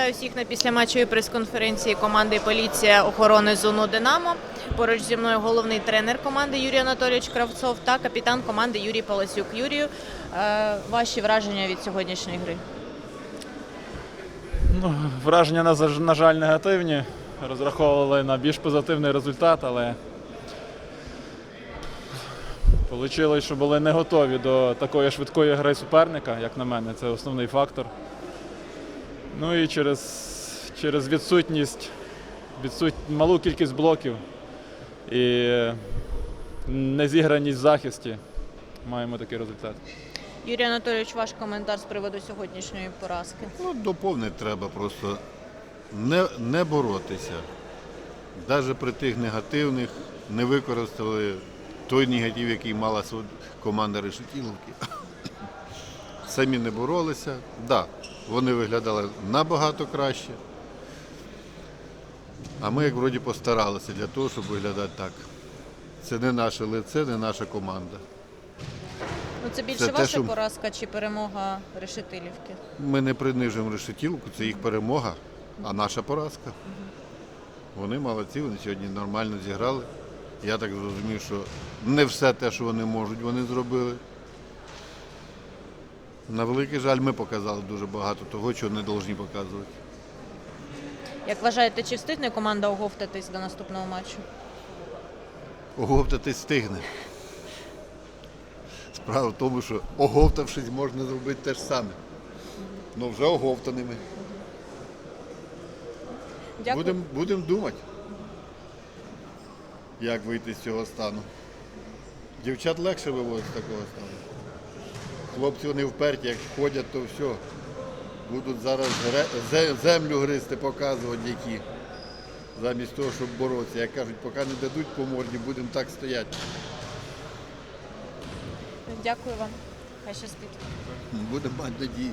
Вітаю всіх на післяматчевій прес-конференції команди Поліція охорони зону Динамо. Поруч зі мною головний тренер команди Юрій Анатолійович Кравцов та капітан команди Юрій Паласюк. Юрію, е, ваші враження від сьогоднішньої гри? Ну, враження, на, жаль, негативні. Розраховували на більш позитивний результат, але вийшло, що були не готові до такої швидкої гри суперника, як на мене, це основний фактор. Ну і через, через відсутність, відсут... малу кількість блоків і незіграність в захисті маємо такий результат. Юрій Анатолійович, ваш коментар з приводу сьогоднішньої поразки. Ну, доповнити треба просто не, не боротися. Навіть при тих негативних не використали той негатив, який мала команда Решетіловки. Самі не боролися. Так, да, вони виглядали набагато краще. А ми, як вроді, постаралися для того, щоб виглядати так. Це не наше лице, не наша команда. Ну це більше Це те, ваша що- поразка чи перемога Решетилівки? Ми не принижуємо решетілку, це їх перемога, а наша поразка. Вони молодці, вони сьогодні нормально зіграли. Я так зрозумів, що не все те, що вони можуть, вони зробили. На великий жаль, ми показали дуже багато того, чого не повинні показувати. Як вважаєте, чи встигне команда оговтатись до наступного матчу? Оговтатись стигне. Справа в тому, що оговтавшись, можна зробити те ж саме. Ну вже оговтаними. Дякую. Будемо будем думати, як вийти з цього стану. Дівчат легше виводити з такого стану. Хлопці вони вперті, як ходять, то все. Будуть зараз землю гризти, показувати які. Замість того, щоб боротися. Як кажуть, поки не дадуть по морді, будемо так стояти. Дякую вам. Хай щастить. Будемо мати надію.